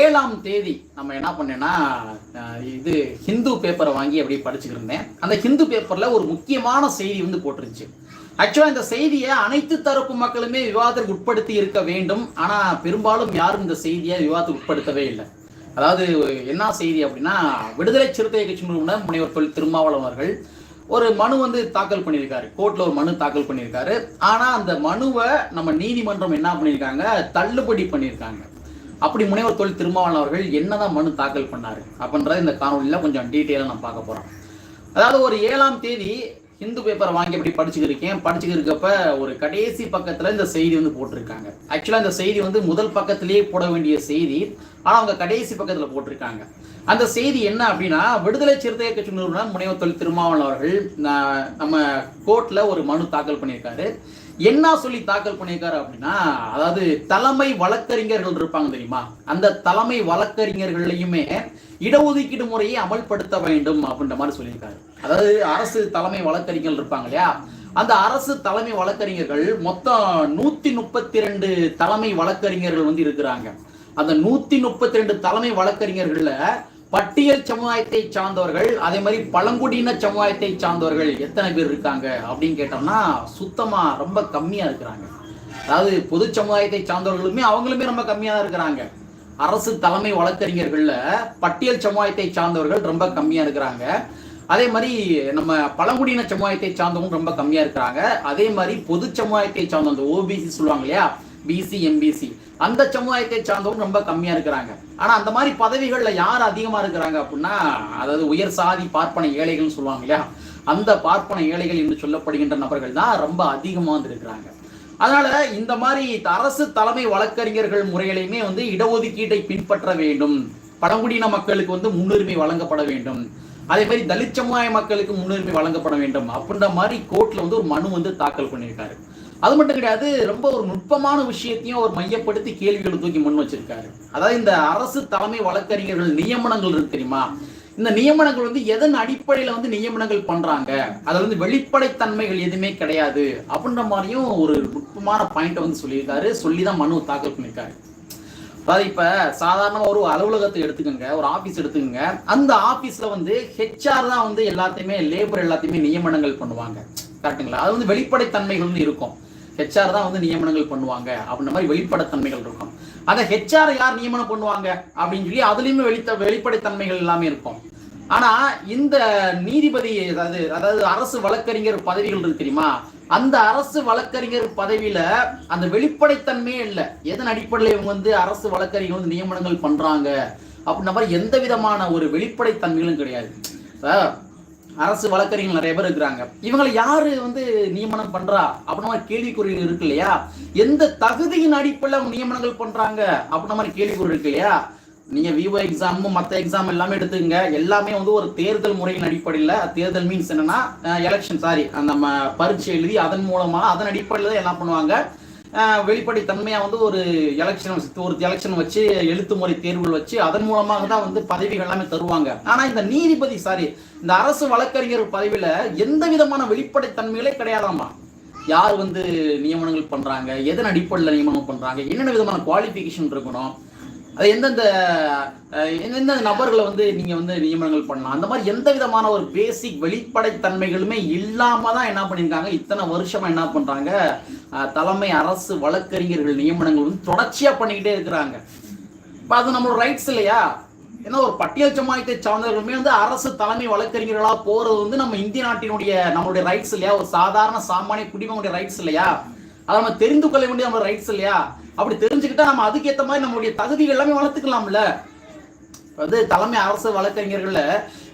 ஏழாம் தேதி நம்ம என்ன பண்ணேன்னா இது ஹிந்து பேப்பரை வாங்கி அப்படியே படிச்சுக்கிட்டு இருந்தேன். அந்த ஹிந்து பேப்பரில் ஒரு முக்கியமான செய்தி வந்து போட்டிருந்துச்சு. ஆக்சுவலாக இந்த செய்தியை அனைத்து தரப்பு மக்களுமே விவாதத்துக்கு உட்படுத்தி இருக்க வேண்டும். ஆனால் பெரும்பாலும் யாரும் இந்த செய்தியை விவாதத்துக்கு உட்படுத்தவே இல்லை. அதாவது என்ன செய்தி அப்படின்னா விடுதலை சிறுத்தை கட்சி நிறுவனர் முனைவர் தொழில் திருமாவளவன் அவர்கள் ஒரு மனு வந்து தாக்கல் பண்ணியிருக்காரு. கோர்ட்டில் ஒரு மனு தாக்கல் பண்ணியிருக்காரு. ஆனால் அந்த மனுவை நம்ம நீதிமன்றம் என்ன பண்ணியிருக்காங்க? தள்ளுபடி பண்ணியிருக்காங்க. அப்படி முனைவர் தொழில் திருமாவளவன் அவர்கள் என்னதான் மனு தாக்கல் பண்ணாரு அப்படின்றத இந்த காணொலியில் கொஞ்சம் டீட்டெயிலாக நான் பார்க்க போகிறோம் அதாவது ஒரு ஏழாம் தேதி ஹிந்து பேப்பரை வாங்கி அப்படி படிச்சுக்கிருக்கேன். படிச்சுக்கிருக்கப்ப ஒரு கடைசி பக்கத்தில் இந்த செய்தி வந்து போட்டிருக்காங்க. ஆக்சுவலாக இந்த செய்தி வந்து முதல் பக்கத்திலேயே போட வேண்டிய செய்தி ஆனால் அவங்க கடைசி பக்கத்தில் போட்டிருக்காங்க. அந்த செய்தி என்ன அப்படின்னா விடுதலை சிறுத்தை கட்சி நிறுவனர் முனைவர் தொழில் திருமாவளவன் அவர்கள் நம்ம கோர்ட்டில் ஒரு மனு தாக்கல் பண்ணியிருக்காரு. என்ன சொல்லி தாக்கல் பண்ணியிருக்காரு அப்படின்னா அதாவது தலைமை வழக்கறிஞர்கள் இருப்பாங்க தெரியுமா? அந்த தலைமை வழக்கறிஞர்களையுமே இடஒதுக்கீடு முறையை அமல்படுத்த வேண்டும் அப்படின்ற மாதிரி சொல்லியிருக்காரு. அதாவது அரசு தலைமை வழக்கறிஞர்கள் இருப்பாங்க இல்லையா? அந்த அரசு தலைமை வழக்கறிஞர்கள் மொத்தம் நூத்தி முப்பத்தி ரெண்டு தலைமை வழக்கறிஞர்கள் வந்து இருக்கிறாங்க. அந்த நூத்தி முப்பத்தி ரெண்டு தலைமை வழக்கறிஞர்கள்ல பட்டியல் சமுதாயத்தை சார்ந்தவர்கள் அதே மாதிரி பழங்குடியின சமுதாயத்தை சார்ந்தவர்கள் எத்தனை பேர் இருக்காங்க அப்படின்னு கேட்டோம்னா சுத்தமா ரொம்ப கம்மியா இருக்கிறாங்க. அதாவது பொது சமுதாயத்தை சார்ந்தவர்களுமே அவங்களுமே ரொம்ப கம்மியா தான் இருக்கிறாங்க. அரசு தலைமை வழக்கறிஞர்கள்ல பட்டியல் சமுதாயத்தை சார்ந்தவர்கள் ரொம்ப கம்மியா இருக்கிறாங்க. அதே மாதிரி நம்ம பழங்குடியின சமுதாயத்தை சார்ந்தவங்க ரொம்ப கம்மியா இருக்கிறாங்க. அதே மாதிரி பொது சமுதாயத்தை சார்ந்த ஓபிசி சொல்லுவாங்க இல்லையா பிசி எம்பிசி அந்த சமுதாயத்தை சார்ந்தவங்க ரொம்ப கம்மியா இருக்கிறாங்க. ஆனா அந்த மாதிரி பதவிகள்ல யார் அதிகமா இருக்கிறாங்க அப்படின்னா அதாவது உயர் சாதி பார்ப்பன ஏழைகள்னு சொல்லுவாங்க இல்லையா? அந்த பார்ப்பன ஏழைகள் என்று சொல்லப்படுகின்ற நபர்கள் தான் ரொம்ப அதிகமா வந்துருக்கிறாங்க அதனால இந்த மாதிரி அரசு தலைமை வழக்கறிஞர்கள் முறையிலையுமே வந்து இடஒதுக்கீட்டை பின்பற்ற வேண்டும். பழங்குடியின மக்களுக்கு வந்து முன்னுரிமை வழங்கப்பட வேண்டும். அதே மாதிரி தலித் சமுதாய மக்களுக்கு முன்னுரிமை வழங்கப்பட வேண்டும். அப்படின்ற மாதிரி கோர்ட்ல வந்து ஒரு மனு வந்து தாக்கல் பண்ணியிருக்காரு. அது மட்டும் கிடையாது ரொம்ப ஒரு நுட்பமான விஷயத்தையும் அவர் மையப்படுத்தி கேள்விகளை தூக்கி முன் வச்சிருக்காரு. அதாவது இந்த அரசு தலைமை வழக்கறிஞர்கள் நியமனங்கள் இருக்கு தெரியுமா? இந்த நியமனங்கள் வந்து எதன் அடிப்படையில வந்து நியமனங்கள் பண்றாங்க? அதுல வந்து வெளிப்படைத்தன்மைகள் எதுவுமே கிடையாது அப்படின்ற மாதிரியும் ஒரு நுட்பமான பாயிண்ட்டை வந்து சொல்லியிருக்காரு. சொல்லி தான் மனு தாக்கல் பண்ணியிருக்காரு. அதாவது இப்ப சாதாரண ஒரு அலுவலகத்தை எடுத்துக்கோங்க ஒரு ஆபீஸ் எடுத்துக்கோங்க. அந்த ஆபீஸ்ல வந்து ஹெச்ஆர் தான் வந்து எல்லாத்தையுமே லேபர் எல்லாத்தையுமே நியமனங்கள் பண்ணுவாங்க. கரெக்ட்டுங்களா அது வந்து வெளிப்படைத்தன்மைகள் வந்து இருக்கும். ஹெச்ஆர் தான் வந்து நியமனங்கள் பண்ணுவாங்க அப்படின்ற மாதிரி வெளிப்படைத்தன்மைகள் இருக்கும். அந்த ஹெச்ஆர் யார் நியமனம் பண்ணுவாங்க அப்படின்னு சொல்லி அதுலேயுமே வெளித்த வெளிப்படைத்தன்மைகள் எல்லாமே இருக்கும். ஆனா இந்த நீதிபதி அதாவது அதாவது அரசு வழக்கறிஞர் பதவிகள் இருக்கு தெரியுமா? அந்த அரசு வழக்கறிஞர் பதவியில அந்த வெளிப்படைத்தன்மையே இல்லை. எதன் அடிப்படையில் இவங்க வந்து அரசு வழக்கறிஞர் வந்து நியமனங்கள் பண்றாங்க? அப்படின்ற மாதிரி எந்த விதமான ஒரு வெளிப்படைத்தன்மைகளும் கிடையாது. அரசு வழக்கறிஞர்கள் நிறைய பேர் இருக்கிறாங்க. இவங்களை யாரு வந்து நியமனம் பண்றா? அப்படின்ற மாதிரி கேள்விக்குறிகள் இருக்கு இல்லையா? எந்த தகுதியின் அடிப்படையில் அவங்க நியமனங்கள் பண்றாங்க? அப்படின்ற மாதிரி கேள்விக்குறி இருக்கு இல்லையா? நீங்க விவோ எக்ஸாமும் மற்ற எக்ஸாம் எல்லாமே எடுத்துக்கங்க. எல்லாமே வந்து ஒரு தேர்தல் முறையின் அடிப்படையில் தேர்தல் மீன்ஸ் என்னன்னா எலெக்ஷன் சாரி நம்ம பரீட்சை எழுதி அதன் மூலமா அதன் அடிப்படையில் தான் என்ன பண்ணுவாங்க. வெளிப்படைத்தன்மையாக வந்து ஒரு எலெக்ஷன் ஒரு எலெக்ஷன் வச்சு எழுத்து முறை தேர்வுகள் வச்சு அதன் மூலமாக தான் வந்து பதவிகள் எல்லாமே தருவாங்க. ஆனால் இந்த நீதிபதி சாரி இந்த அரசு வழக்கறிஞர் பதவியில் எந்த விதமான வெளிப்படைத்தன்மைகளே கிடையாதாமா யார் வந்து நியமனங்கள் பண்ணுறாங்க எதன் அடிப்படையில் நியமனம் பண்ணுறாங்க என்னென்ன விதமான குவாலிஃபிகேஷன் இருக்கணும் அது எந்தெந்த எந்தெந்த நபர்களை வந்து நீங்கள் வந்து நியமனங்கள் பண்ணலாம்? அந்த மாதிரி எந்த விதமான ஒரு பேசிக் வெளிப்படைத்தன்மைகளுமே இல்லாமல் தான் என்ன பண்ணியிருக்காங்க இத்தனை வருஷமாக என்ன பண்ணுறாங்க தலைமை அரசு வழக்கறிஞர்கள் நியமனங்கள் வந்து தொடர்ச்சியாக பண்ணிக்கிட்டே இருக்கிறாங்க. இப்போ அது நம்மளோட ரைட்ஸ் இல்லையா? ஏன்னா ஒரு பட்டியல் சமுதாயத்தை சார்ந்தவர்களுமே வந்து அரசு தலைமை வழக்கறிஞர்களாக போகிறது வந்து நம்ம இந்திய நாட்டினுடைய நம்மளுடைய ரைட்ஸ் இல்லையா? ஒரு சாதாரண சாமானிய குடிமகனுடைய ரைட்ஸ் இல்லையா? அதை நம்ம தெரிந்து கொள்ள வேண்டிய நம்ம ரைட்ஸ் இல்லையா? அப்படி தெரிஞ்சுக்கிட்டா நம்ம அதுக்கேற்ற மாதிரி நம்மளுடைய தகுதிகள் எல்லாமே வளர்த்துக்கலாம்ல. வந்து தலைமை அரசு வழக்கறிஞர்கள்ல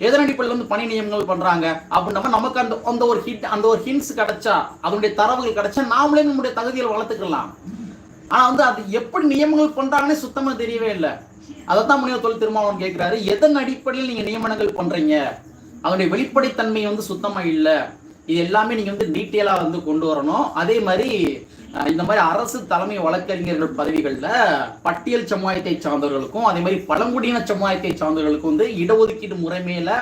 எதன் அடிப்படையில் வந்து பணி நியமனங்கள் பண்றாங்க. அப்படின்னா நமக்கு அந்த அந்த ஒரு ஹிட் அந்த ஒரு ஹின்ஸ் கிடைச்சா அதனுடைய தரவுகள் கிடைச்சா நாமளே நம்முடைய தகுதிகளை வளர்த்துக்கலாம். ஆனா வந்து அது எப்படி நியமனங்கள் பண்றாங்கன்னே சுத்தமா தெரியவே இல்லை. அதைத்தான் முனிவர் தொழில் திருமாவளவன் கேட்கிறாரு எதன் அடிப்படையில் நீங்க நியமனங்கள் பண்றீங்க? அதனுடைய வெளிப்படைத்தன்மை வந்து சுத்தமா இல்லை. இது எல்லாமே நீங்கள் வந்து டீட்டெயிலாக வந்து கொண்டு வரணும். அதே மாதிரி இந்த மாதிரி அரசு தலைமை வழக்கறிஞர்கள் பதவிகளில் பட்டியல் சமுதாயத்தை சார்ந்தவர்களுக்கும் அதே மாதிரி பழங்குடியின சமுதாயத்தை சார்ந்தவர்களுக்கும் வந்து இடஒதுக்கீடு முறைமையில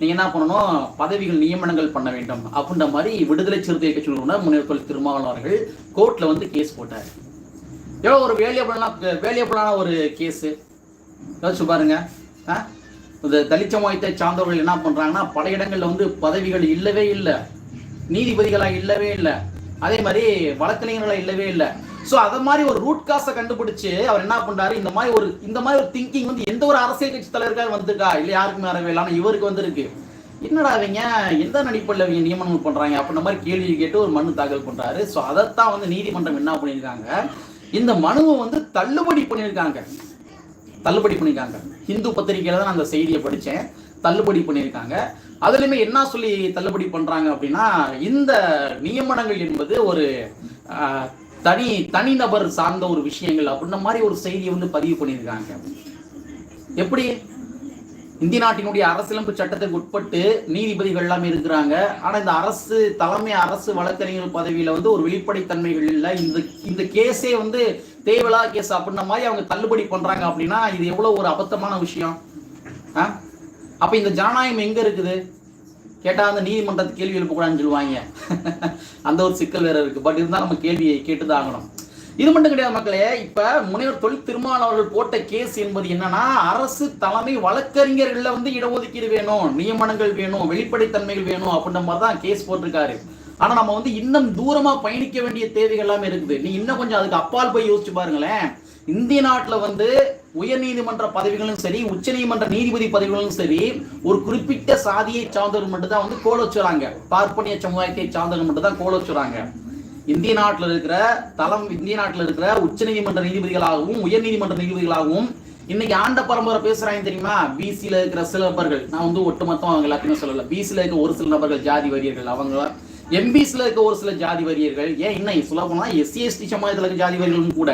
நீங்கள் என்ன பண்ணணும்? பதவிகள் நியமனங்கள் பண்ண வேண்டும். அப்படின்ற மாதிரி விடுதலை சிறுத்தை கட்சி நிறுவனர் முனைவர் திருமாவளவன் அவர்கள் வந்து கேஸ் போட்டார். எவ்வளோ ஒரு வேலியபிளான வேலியபிளான ஒரு கேஸு யோசிச்சு பாருங்க. இந்த தலித் சமூகத்தை சார்ந்தவர்கள் என்ன பண்ணுறாங்கன்னா பல இடங்களில் வந்து பதவிகள் இல்லவே இல்லை. நீதிபதிகளாக இல்லவே இல்லை. அதே மாதிரி வழக்கறிஞர்களாக இல்லவே இல்லை. ஸோ அதை மாதிரி ஒரு ரூட் காசை கண்டுபிடிச்சு அவர் என்ன பண்றாரு? இந்த மாதிரி ஒரு இந்த மாதிரி ஒரு திங்கிங் வந்து எந்த ஒரு அரசியல் கட்சி தலைவருக்காக வந்திருக்கா? இல்லை யாருக்குமே வரவே இல்லை. ஆனால் இவருக்கு வந்திருக்கு. என்னடா அவங்க எந்த நடிப்பில் அவங்க நியமனம் பண்றாங்க? அப்படின்ற மாதிரி கேள்வி கேட்டு ஒரு மனு தாக்கல் பண்றாரு. ஸோ அதைத்தான் வந்து நீதிமன்றம் என்ன பண்ணியிருக்காங்க? இந்த மனுவை வந்து தள்ளுபடி பண்ணியிருக்காங்க. தள்ளுபடி பண்ணியிருக்காங்க. ஹிந்து பத்திரிகையில தான் நான் அந்த செய்தியை படித்தேன் தள்ளுபடி பண்ணியிருக்காங்க. அதுலயுமே என்ன சொல்லி தள்ளுபடி பண்றாங்க அப்படின்னா இந்த நியமனங்கள் என்பது ஒரு தனி தனிநபர் சார்ந்த ஒரு விஷயங்கள் அப்படின்ற மாதிரி ஒரு செய்தியை வந்து பதிவு பண்ணியிருக்காங்க. எப்படி? இந்திய நாட்டினுடைய அரசியலமைப்பு சட்டத்துக்கு உட்பட்டு நீதிபதிகள் எல்லாமே இருக்கிறாங்க. ஆனா இந்த அரசு தலைமை அரசு வழக்கறிஞர் பதவியில வந்து ஒரு வெளிப்படைத்தன்மைகள் இல்லை. இந்த இந்த கேஸே வந்து தேவலா கேஸ் அப்படின்ற மாதிரி அவங்க தள்ளுபடி பண்றாங்க அப்படின்னா இது எவ்வளவு ஒரு அபத்தமான விஷயம்? ஆ? அப்ப இந்த ஜனநாயகம் எங்க இருக்குது? கேட்டா அந்த நீதிமன்றத்து கேள்வி எழுப்பக்கூடாதுன்னு சொல்லுவாங்க. அந்த ஒரு சிக்கல் வேற இருக்கு. பட் இருந்தா நம்ம கேள்வியை கேட்டுதான் ஆகணும் இது மட்டும் கிடையாது மக்களே இப்ப முனைவர் தொழில் திருமாவளவர்கள் போட்ட கேஸ் என்பது என்னன்னா அரசு தலைமை வழக்கறிஞர்களில் வந்து இடஒதுக்கீடு வேணும் நியமனங்கள் வேணும் வெளிப்படைத்தன்மைகள் வேணும் அப்படின்ற மாதிரி தான் கேஸ் போட்டிருக்காரு. ஆனா நம்ம வந்து இன்னும் தூரமா பயணிக்க வேண்டிய தேவைகள் எல்லாமே இருக்குது. நீ இன்னும் கொஞ்சம் அதுக்கு அப்பால் போய் யோசிச்சு பாருங்களேன். இந்திய நாட்டில் வந்து உயர் நீதிமன்ற பதவிகளும் சரி உச்ச நீதிமன்ற நீதிபதி பதவிகளும் சரி ஒரு குறிப்பிட்ட சாதியை சார்ந்தவர்கள் மட்டும் தான் வந்து கோல வச்சுறாங்க. பார்ப்பனிய சமுதாயத்தை சார்ந்தவர்கள் மட்டும் தான் கோல வச்சுறாங்க. இந்திய நாட்டில் இருக்கிற தளம் இந்திய நாட்டில் இருக்கிற உச்ச நீதிமன்ற நீதிபதிகளாகவும் உயர் நீதிமன்ற நீதிபதிகளாகவும் இன்னைக்கு ஆண்ட பரம்பரை பேசுறாங்க தெரியுமா? பிசியில் இருக்கிற சில நபர்கள் நான் வந்து ஒட்டுமொத்தம் அவங்க எல்லாத்தையுமே சொல்லல. பிசில இருக்க ஒரு சில நபர்கள் ஜாதி வரியர்கள் அவங்க எம்பிசியில் இருக்க ஒரு சில ஜாதி வரியர்கள் ஏன் இன்னும் சொல்ல போனா எஸ்சி எஸ்டி சமுதாயத்தில் இருக்க ஜாதி வரியர்களும் கூட.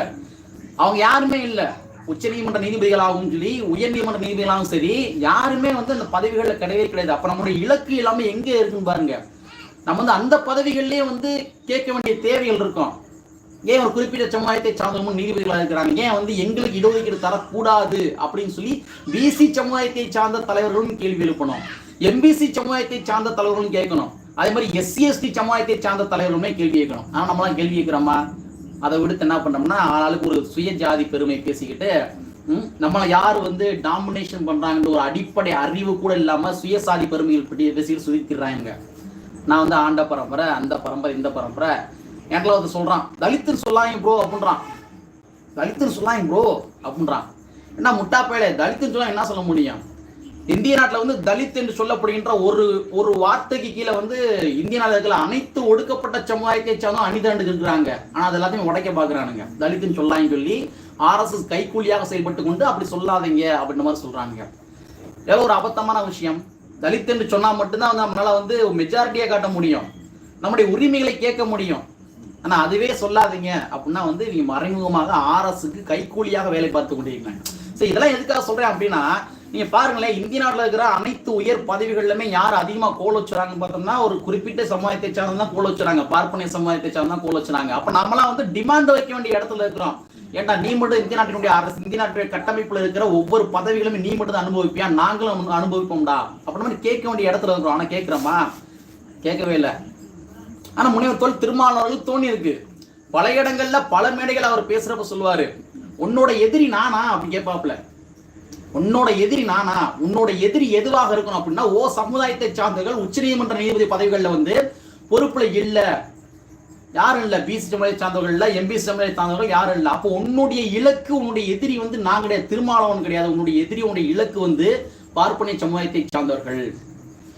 அவங்க யாருமே இல்லை. உச்ச நீதிமன்ற நீதிபதிகளாகவும் சரி உயர் நீதிமன்ற நீதிபதிகளாகவும் சரி யாருமே வந்து அந்த பதவிகளில் கிடையவே கிடையாது. அப்ப நம்மளுடைய இலக்கு எல்லாமே எங்க இருக்குன்னு பாருங்க. நம்ம வந்து அந்த பதவிகள்லேயே வந்து கேட்க வேண்டிய தேவைகள் இருக்கும். ஏன் ஒரு குறிப்பிட்ட சமுதாயத்தை சார்ந்தவங்க நீதிபதிகளாக இருக்கிறாங்க? ஏன் வந்து எங்களுக்கு இடஒதுக்கீடு தரக்கூடாது அப்படின்னு சொல்லி பிசி சமுதாயத்தை சார்ந்த தலைவர்களும் கேள்வி எழுப்பணும். எம்பிசி சமுதாயத்தை சார்ந்த தலைவர்களும் கேட்கணும். அதே மாதிரி எஸ்சி எஸ்டி சமுதாயத்தை சார்ந்த தலைவர்களுமே கேள்வி கேட்கணும். ஆனால் நம்மளாம் கேள்வி கேட்குறோமா? அதை விடுத்து என்ன பண்ணோம்னா ஆளாளுக்கு ஒரு சுய ஜாதி பெருமை பேசிக்கிட்டு நம்மளை யார் வந்து டாமினேஷன் பண்ணுறாங்கன்ற ஒரு அடிப்படை அறிவு கூட இல்லாமல் சுயசாதி பெருமைகள் பற்றி பேசிட்டு சுதிக்கிறாங்க நான் வந்து ஆண்ட பரம்பரை அந்த பரம்பரை இந்த பரம்பரை. எங்களை வந்து சொல்கிறான் தலித்துன்னு சொல்லாங்க ப்ரோ அப்படின்றான். தலித்துன்னு சொல்லாங்க ப்ரோ அப்படின்றான். என்ன முட்டாப்பேலே தலித்துன்னு சொன்னால் என்ன சொல்ல முடியும்? இந்திய நாட்டில் வந்து தலித் என்று சொல்லப்படுகின்ற ஒரு ஒரு வார்த்தைக்கு கீழே வந்து இந்திய நாட்டில் இருக்கிற அனைத்து ஒடுக்கப்பட்ட சமுதாயத்தை சார்ந்தும் அணிதாண்டு இருக்கிறாங்க ஆனால் அது எல்லாத்தையும் உடைக்க பார்க்குறானுங்க தலித்துன்னு சொல்லாங்க சொல்லி ஆர்எஸ்எஸ் கைக்கூலியாக செயல்பட்டு கொண்டு அப்படி சொல்லாதீங்க அப்படின்ற மாதிரி சொல்கிறாங்க எவ்வளோ ஒரு அபத்தமான விஷயம். தலித் என்று சொன்னால் மட்டும்தான் வந்து நம்மளால் வந்து மெஜாரிட்டியை காட்ட முடியும். நம்முடைய உரிமைகளை கேட்க முடியும். ஆனால் அதுவே சொல்லாதீங்க அப்படின்னா வந்து இவங்க மறைமுகமாக ஆர்எஸ்க்கு கைக்கூலியாக வேலை பார்த்து கொண்டிருக்கிறாங்க சரி இதெல்லாம் எதுக்காக சொல்கிறேன் அப்படின்னா நீங்க பாருங்களேன் இந்திய நாட்டில் இருக்கிற அனைத்து உயர் பதவிகள்லுமே யார் அதிகமா கோல் வச்சுறாங்கன்னு பார்த்தோம்னா ஒரு குறிப்பிட்ட சமுதாயத்தை சார்ந்து தான் கோல் வச்சுறாங்க பார்ப்பனிய சமுதாயத்தை சார்ந்து தான் கோல் வச்சுறாங்க அப்ப நம்மளாம் வந்து டிமாண்ட் வைக்க வேண்டிய இடத்துல இருக்கிறோம். ஏன்டா நீ மட்டும் இந்திய நாட்டினுடைய அரசு இந்திய நாட்டுடைய கட்டமைப்புல இருக்கிற ஒவ்வொரு பதவிகளுமே நீ மட்டும் தான் அனுபவிப்பியா? நாங்களும் அனுபவிப்போம்டா. அப்படின்னு கேட்க வேண்டிய இடத்துல இருக்கிறோம். ஆனா கேட்கிறோமா? கேட்கவே இல்லை. ஆனா முனைவர் தோல் திருமாவளவர்கள் தோணி இருக்கு. பல இடங்கள்ல பல மேடைகள் அவர் பேசுறப்ப சொல்லுவாரு. உன்னோட எதிரி நானா? அப்படி கேட்பாப்ல உன்னோட எதிரி நானா? உன்னோட எதிரி எதுவாக இருக்கணும் அப்படின்னா ஓ சமுதாயத்தை சார்ந்தவர்கள் உச்சநீதிமன்ற நீதிபதி பதவிகளில் வந்து பொறுப்புல இல்ல. யாரும் இல்ல. பிசி சமுதாயத்தை சார்ந்தவர்கள் இல்லை. எம்பி சமுதாயத்தை சார்ந்தவர்கள் யாரும் இல்ல. அப்போ உன்னுடைய இலக்கு உன்னுடைய எதிரி வந்து நான் கிடையாது. திருமாவளவன் கிடையாது. உன்னுடைய எதிரி உன்னுடைய இலக்கு வந்து பார்ப்பனிய சமுதாயத்தை சார்ந்தவர்கள்.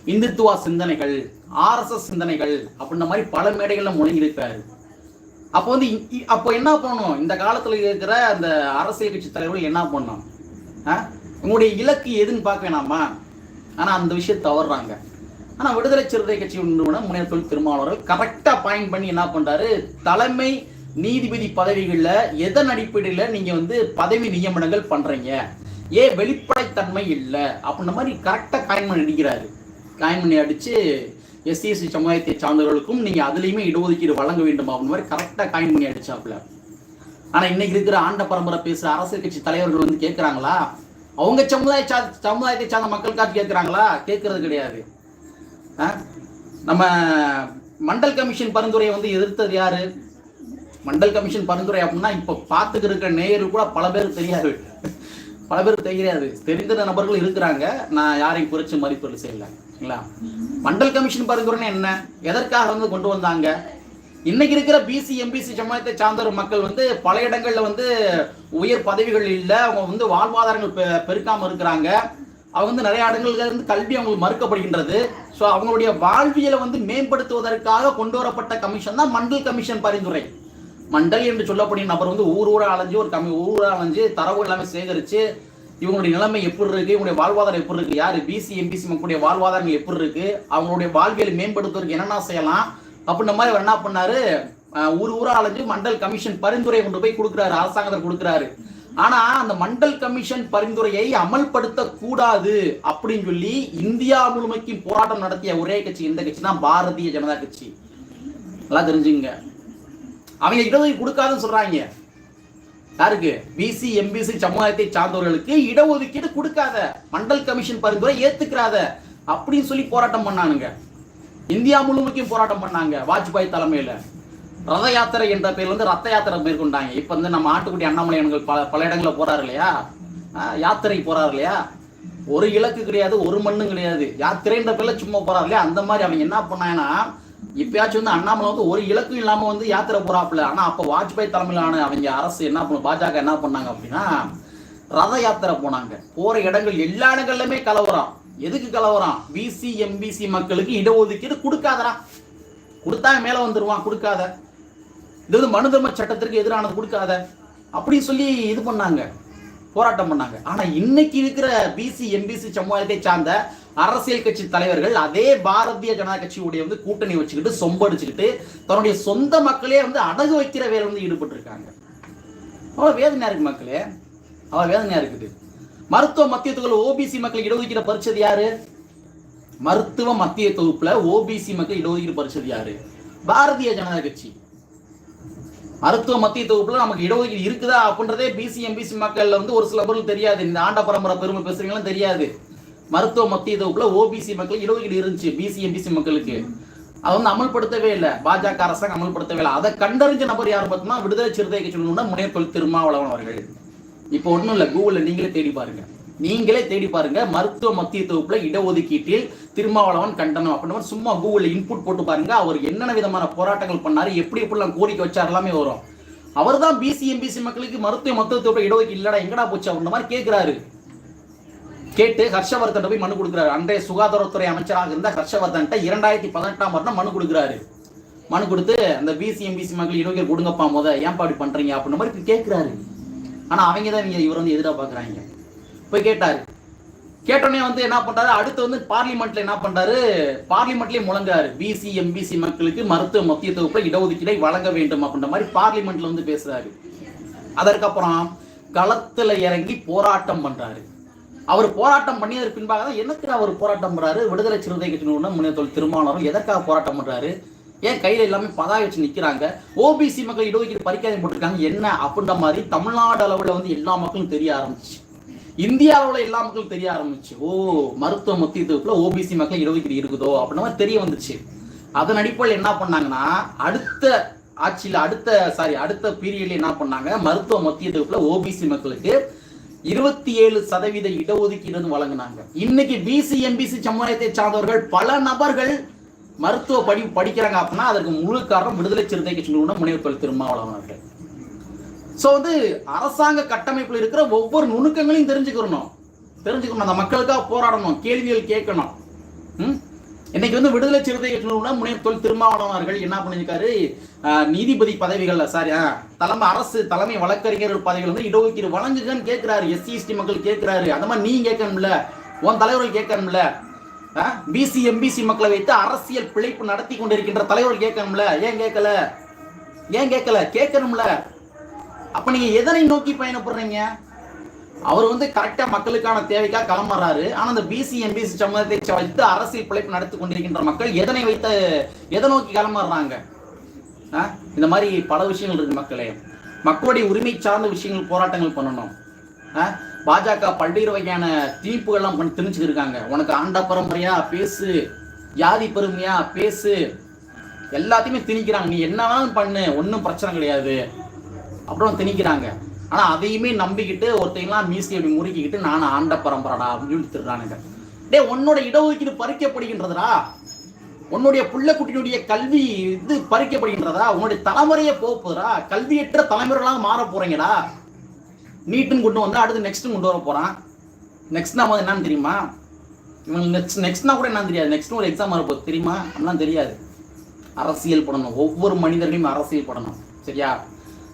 இந்துத்துவா சிந்தனைகள் ஆர்எஸ்எஸ் சிந்தனைகள் அப்படின்ற மாதிரி பல மேடைகள்ல முழங்கியிருக்காரு அப்போ வந்து இ- அப்போ என்ன பண்ணணும்? இந்த காலத்துல இருக்கிற அந்த அரசியல் கட்சி தலைவர்கள் என்ன பண்ணணும்? ஆ? உங்களுடைய இலக்கு எதுன்னு பார்க்க வேணாமா? ஆனால் அந்த விஷயத்தை தவறுறாங்க. ஆனால் விடுதலை சிறுத்தை கட்சி நிறுவனம் முனைவர் தொழில் திருமாவளவர்கள் கரெக்டா பாயிண்ட் பண்ணி என்ன பண்ணுறாரு தலைமை நீதிபதி பதவிகளில் எதன் அடிப்படையில் நீங்கள் வந்து பதவி நியமனங்கள் பண்ணுறீங்க ஏன் வெளிப்படைத்தன்மை இல்லை. அப்படின்ற மாதிரி கரெக்டாக காயின் பண்ணி அடிக்கிறாரு. காயின் பண்ணி அடித்து எஸ்சி சமுதாயத்தை சார்ந்தவர்களுக்கும் நீங்கள் அதுலேயுமே இடஒதுக்கீடு வழங்க வேண்டும் அப்படின்ற மாதிரி கரெக்டாக காயின் பண்ணி அடிச்சாப்புல. ஆனால் இன்னைக்கு இருக்கிற ஆண்ட பரம்பரை பேசுகிற அரசியல் கட்சி தலைவர்கள் வந்து கேட்குறாங்களா அவங்க சமுதாய சமுதாயத்தை சார்ந்த மக்களுக்காக கேட்குறாங்களா கேட்கறது கிடையாது. ஆ? நம்ம மண்டல் கமிஷன் பரிந்துரையை வந்து எதிர்த்தது யாரு? மண்டல் கமிஷன் பரிந்துரை அப்படின்னா இப்போ பார்த்துக்கிட்டு இருக்கிற நேயர் கூட பல பேருக்கு தெரியாது. பல பேருக்கு தெரியாது. தெரிந்த நபர்கள் இருக்கிறாங்க. நான் யாரையும் குறித்து மதிப்பீடு செய்யல. இல்லைங்களா? மண்டல் கமிஷன் பரிந்துரைன்னு என்ன? எதற்காக வந்து கொண்டு வந்தாங்க? இன்னைக்கு இருக்கிற பிசி எம்பிசி சமூகத்தை சார்ந்த ஒரு மக்கள் வந்து பல இடங்கள்ல வந்து உயர் பதவிகள் இல்லை. அவங்க வந்து வாழ்வாதாரங்கள் பெ- பெருக்காம இருக்கிறாங்க. அவங்க வந்து நிறைய இடங்கள்ல இருந்து கல்வி அவங்களுக்கு மறுக்கப்படுகின்றது. ஸோ அவங்களுடைய வாழ்வியலை வந்து மேம்படுத்துவதற்காக கொண்டு வரப்பட்ட கமிஷன் தான் மண்டல் கமிஷன் பரிந்துரை. மண்டல் என்று சொல்லப்படிய நபர் வந்து ஊர் ஊரா அலைஞ்சு ஒரு கம்மி ஊர் ஊரா அலைஞ்சு தரவு எல்லாமே சேகரிச்சு இவங்களுடைய நிலைமை எப்படி இருக்கு இவங்களுடைய வாழ்வாதாரம் எப்படி இருக்கு யாரு பிசி எம்பிசி மக்களுடைய வாழ்வாதாரங்கள் எப்படி இருக்கு அவங்களுடைய வாழ்வியலை மேம்படுத்துவதற்கு என்னென்ன செய்யலாம் அப்படின்ற மாதிரி அவர் என்ன பண்ணாரு? ஊர் ஊரா அலைஞ்சு மண்டல் கமிஷன் பரிந்துரை கொண்டு போய் கொடுக்குறாரு அரசாங்கத்தில் கொடுக்குறாரு. ஆனா அந்த மண்டல் கமிஷன் பரிந்துரையை அமல்படுத்த கூடாது அப்படின்னு சொல்லி இந்தியா முழுமைக்கும் போராட்டம் நடத்திய ஒரே கட்சி எந்த கட்சி தான் பாரதிய ஜனதா கட்சி. நல்லா தெரிஞ்சுங்க அவங்க இடஒதுக்கீடு கொடுக்காதுன்னு சொல்றாங்க. யாருக்கு? பிசி எம்பிசி சமுதாயத்தை சார்ந்தவர்களுக்கு இடஒதுக்கீடு கொடுக்காத மண்டல் கமிஷன் பரிந்துரை ஏத்துக்கிறாத அப்படின்னு சொல்லி போராட்டம் பண்ணானுங்க. இந்தியா முழுமைக்கும் போராட்டம் பண்ணாங்க வாஜ்பாய் தலைமையில். ரத யாத்திரை என்ற பேர் வந்து ரத்த யாத்திரை மேற்கொண்டாங்க. இப்போ வந்து நம்ம ஆட்டுக்குடி அண்ணாமலை அவர்கள் பல பல இடங்களில் போகிறாரு இல்லையா? யாத்திரை போகிறாரு இல்லையா? ஒரு இலக்கு கிடையாது ஒரு மண்ணும் கிடையாது. யாத்திரைன்ற பேரில் சும்மா போகிறாரு இல்லையா? அந்த மாதிரி அவங்க என்ன பண்ணாங்கன்னா இப்பயாச்சும் வந்து அண்ணாமலை வந்து ஒரு இலக்கும் இல்லாம வந்து யாத்திரை போறாப்புல. ஆனா அப்ப வாஜ்பாய் தலைமையிலான அவங்க அரசு என்ன பண்ண பாஜக என்ன பண்ணாங்க அப்படின்னா ரத யாத்திரை போனாங்க. போற இடங்கள் எல்லா இடங்கள்லயுமே கலவரம். எதுக்கு கலவரம்? பிசி எம்பிசி மக்களுக்கு இடஒதுக்கீடு கொடுக்காதடா. கொடுத்தா மேல வந்துருவான் கொடுக்காத. இது வந்து மனு தர்ம சட்டத்திற்கு எதிரானது கொடுக்காத. அப்படின்னு சொல்லி இது பண்ணாங்க. போராட்டம் பண்ணாங்க. ஆனா இன்னைக்கு இருக்கிற பிசி எம்பிசி சமுதாயத்தை சார்ந்த அரசியல் கட்சி தலைவர்கள் அதே பாரதிய ஜனதா கட்சியுடைய வந்து கூட்டணி வச்சுக்கிட்டு சொம்படிச்சுக்கிட்டு தன்னுடைய சொந்த மக்களே வந்து அடகு வைக்கிற வேலை வந்து ஈடுபட்டு இருக்காங்க அவ்வளவு வேதனையா இருக்கு மக்களே. அவ்வளவு வேதனையா இருக்குது. மருத்துவ மத்திய தொகுப்பு ஓபிசி மக்கள் இடஒதுக்கீடு பறிச்சது யாரு? மருத்துவ மத்திய தொகுப்புல ஓபிசி மக்கள் இடஒதுக்கீடு பறிச்சது யாரு? பாரதிய ஜனதா கட்சி. மருத்துவ மத்திய தொகுப்புல நமக்கு இடஒதுக்கீடு இருக்குதா அப்படின்றதே பிசி எம்பிசி மக்கள்ல வந்து ஒரு சில பொருள் தெரியாது. இந்த ஆண்ட பரம்பரை பெருமை பேசுறீங்களும் தெரியாது. மருத்துவ மத்திய தொகுப்புல ஓபிசி மக்கள் இடஒதுக்கீடு இருந்துச்சு பிசி எம்பிசி மக்களுக்கு. அதை வந்து அமல்படுத்தவே இல்லை. பாஜக அரசாங்கம் அமல்படுத்தவே இல்லை. அதை கண்டறிஞ்ச நபர் யார் பார்த்தோம்னா விடுதலை சிறுத்தை கட்சியினுடைய முனைப்பொருள் திருமாவளவன் அவர்கள். இப்போ ஒன்றும் இல்லை கூகுளில் நீங்களே தேடி பாருங்க. நீங்களே தேடி பாருங்க மருத்துவ மத்திய தொகுப்புல இடஒதுக்கீட்டில் திருமாவளவன் கண்டனம் அப்படின்னு சும்மா கூகுளில் இன்புட் போட்டு பாருங்க அவர் என்னென்ன விதமான போராட்டங்கள் பண்ணாரு எப்படி எப்படிலாம் கோரிக்கை வச்சார் எல்லாமே வரும். அவர் தான் பிசி எம்பிசி மக்களுக்கு மருத்துவ மத்திய தொகுப்புல இடஒதுக்கீடு இல்லடா எங்கடா போச்சு அப்படின்ற மாதிரி கேட்கிறாரு கேட்டு ஹர்ஷவர்தன் போய் மனு கொடுக்குறாரு. அன்றைய சுகாதாரத்துறை அமைச்சராக இருந்த ஹர்ஷவர்தன்ட்ட இரண்டாயிரத்தி பதினெட்டாம் வருடம் மனு கொடுக்குறாரு. மனு கொடுத்து அந்த பிசி எம்பிசி மக்கள் இடஒதுக்கீடு கொடுங்கப்பா முத ஏன்பா அப்படி பண்றீங்க அப்படின்ற மாதிரி கேட்கிறாரு ஆனால் அவங்க தான் இவங்க இவர் வந்து எதிராக பார்க்குறாங்க போய் கேட்டார். கேட்டோடனே வந்து என்ன பண்ணுறாரு அடுத்து வந்து பார்லிமெண்ட்டில் என்ன பண்ணுறாரு பார்லிமெண்ட்லேயே முழங்குறாரு பிசி எம்பிசி மக்களுக்கு மருத்துவ மத்திய தொகுப்பில் இடஒதுக்கீடை வழங்க வேண்டும் அப்படின்ற மாதிரி பார்லிமெண்ட்டில் வந்து பேசுகிறாரு அதற்கப்புறம் களத்தில் இறங்கி போராட்டம் பண்ணுறாரு அவர் போராட்டம் பண்ணியதற்கு பின்பாக தான் எனக்கு அவர் போராட்டம் பண்ணுறாரு விடுதலை சிறுத்தை கட்சி முன்னேற்ற திருமாவளவன் எதற்காக போராட்டம் பண்ணுறாரு ஏன் கையில் எல்லாமே பதாய வச்சு நிற்கிறாங்க ஓபிசி மக்கள் இடஒதுக்கீடு பறிக்காதே போட்டிருக்காங்க. என்ன? அப்படின்ற மாதிரி தமிழ்நாடு அளவில் வந்து எல்லா மக்களும் தெரிய ஆரம்பிச்சு. இந்திய அளவில் எல்லா மக்களும் தெரிய ஆரம்பிச்சு. ஓ மருத்துவ மத்திய ஓபிசி மக்கள் இடஒதுக்கீடு இருக்குதோ? அப்படின்ற மாதிரி தெரிய வந்துச்சு அதன் அடிப்படையில் என்ன பண்ணாங்கன்னா அடுத்த ஆட்சியில் அடுத்த சாரி அடுத்த பீரியட்ல என்ன பண்ணாங்க? மருத்துவ மத்திய தொகுப்புல ஓபிசி மக்களுக்கு இருபத்தி ஏழு சதவீத இடஒதுக்கீடு வழங்கினாங்க. இன்னைக்கு பிசி எம்பிசி சமுதாயத்தை சார்ந்தவர்கள் பல நபர்கள் மருத்துவ படி படிக்கிறாங்க அப்படின்னா அதற்கு முழு காரணம் விடுதலை சிறுத்தை கட்சி நிறுவனம் முனைவர் திருமாவளவன் அவர்கள் ஸோ வந்து அரசாங்க கட்டமைப்பில் இருக்கிற ஒவ்வொரு நுணுக்கங்களையும் தெரிஞ்சுக்கிறணும் தெரிஞ்சுக்கணும். அந்த மக்களுக்காக போராடணும். கேள்விகள் கேட்கணும். ம்? இன்னைக்கு வந்து விடுதலை சிறுத்தை கட்சி நிறுவனம் முனைவர் தொல் திருமாவளவர்கள் அவர்கள் என்ன பண்ணியிருக்காரு? நீதிபதி பதவிகள் சாரி ஆ, தலைமை அரசு தலைமை வழக்கறிஞர் பதவிகள் வந்து இடஒதுக்கீடு வழங்குகன்னு கேட்கிறாரு. எஸ்சி எஸ்டி மக்கள் கேட்கிறாரு. அந்த மாதிரி நீ கேட்கணும்ல. உன் தலைவர்கள் கேட்கணும்ல. பிசி எம்பிசி மக்களை வைத்து அரசியல் பிழைப்பு நடத்தி கொண்டிருக்கின்ற தலைவர்கள் கேட்கணும்ல? ஏன் கேட்கல? ஏன் கேட்கல? கேட்கணும்ல. அப்ப நீங்க எதனை நோக்கி பயணப்படுறீங்க? அவர் வந்து கரெக்டா மக்களுக்கான தேவைக்காக கிளம்புறாரு. ஆனா அந்த பிசி எம்பிசி சமூகத்தை வைத்து அரசியல் பிழைப்பு நடத்தி கொண்டிருக்கின்ற மக்கள் எதனை வைத்து எதை நோக்கி கிளம்புறாங்க? ஆ? இந்த மாதிரி பல விஷயங்கள் இருக்கு மக்களே. மக்களுடைய உரிமை சார்ந்த விஷயங்கள் போராட்டங்கள் பண்ணணும். பாஜக பல்வேறு வகையான தீர்ப்புகள்லாம் பண்ணி திணிச்சுட்டு இருக்காங்க உனக்கு ஆண்ட பரம்பரையா பேசு ஜாதி பெருமையா பேசு. எல்லாத்தையுமே திணிக்கிறாங்க. நீ என்ன வேணாலும் பண்ணு ஒன்றும் பிரச்சனை கிடையாது. அப்புறம் திணிக்கிறாங்க. ஆனால் அதையுமே நம்பிக்கிட்டு ஒருத்தையெல்லாம் மீசி அப்படி முறுக்கிக்கிட்டு நான் ஆண்ட பரம்பரடா அப்படின்னு சொல்லி திருறானுங்க டே உன்னோட இடஒதுக்கீடு பறிக்கப்படுகின்றதுடா உன்னுடைய புள்ள குட்டியினுடைய கல்வி இது பறிக்கப்படுகின்றதா? உன்னுடைய தலைமுறையே போக போகுதுடா. கல்வியற்ற தலைமுறைகளாக மாற போறீங்கடா. நீட்டுன்னு கொண்டு வந்தால் அடுத்து நெக்ஸ்ட்டு கொண்டு வர போகிறான் நெக்ஸ்ட் வந்து என்னன்னு தெரியுமா? இவன் நெக்ஸ்ட் நெக்ஸ்ட்னா கூட என்னன்னு தெரியாது. நெக்ஸ்ட் ஒரு எக்ஸாம் வரப்போகுது. தெரியுமா? அப்படிலாம் தெரியாது. அரசியல் படணும். ஒவ்வொரு மனிதர்களையும் அரசியல் படணும். சரியா?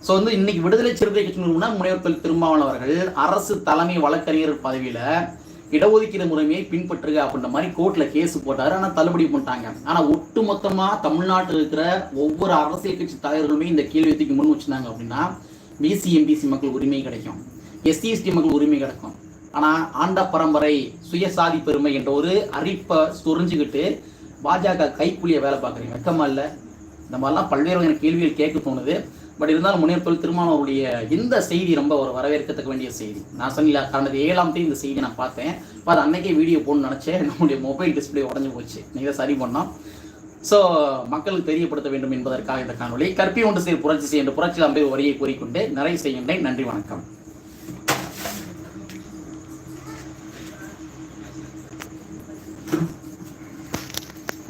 ஸோ வந்து இன்னைக்கு விடுதலை சிறுத்தை கட்சி நிறுவன முனைவர் திருமாவளவன் அவர்கள் அரசு தலைமை வழக்கறிஞர் பதவியில் இடஒதுக்கீடு முறைமையை பின்பற்றுக அப்படின்ற மாதிரி கோர்ட்டில் கேஸ் போட்டார். ஆனால் தள்ளுபடி பண்ணிட்டாங்க. ஆனால் ஒட்டுமொத்தமாக தமிழ்நாட்டில் இருக்கிற ஒவ்வொரு அரசியல் கட்சி தலைவர்களுமே இந்த கேள்வி தூக்கி முன் வச்சிருந்தாங்க அப்படின்னா பிசி எம்பிசி மக்கள் உரிமை கிடைக்கும். எஸ்சி எஸ்டி மக்கள் உரிமை கிடைக்கும். ஆனால் ஆண்ட பரம்பரை சுயசாதி பெருமை என்ற ஒரு அறிப்பை சொரிஞ்சுக்கிட்டு பாஜக கைப்புலிய வேலை பார்க்குறீங்க. வெக்கமா இல்லை. இந்த மாதிரிலாம் பல்வேறு வகையான கேள்விகள் கேட்க தோணுது. பட் இருந்தாலும் முன்னேற்பல் தொழில் திருமாவளவருடைய இந்த செய்தி ரொம்ப ஒரு வரவேற்கத்தக்க வேண்டிய செய்தி. நான் சொன்ன கடந்த ஏழாம் தேதி இந்த செய்தி நான் பார்த்தேன். இப்போ அது அன்னைக்கே வீடியோ போடணும்னு நினச்சேன். நம்முடைய மொபைல் டிஸ்பிளே உடஞ்சு போச்சு. நீங்கள் சரி பண்ணோம் ஸோ மக்களுக்கு தெரியப்படுத்த வேண்டும் என்பதற்காக இந்த காணொலி கற்பி ஒன்று செய்ய புரட்சி செய்ய என்று புரட்சி அம்பே வரியை கூறிக்கொண்டு நிறைய செய்கின்றேன். நன்றி வணக்கம்.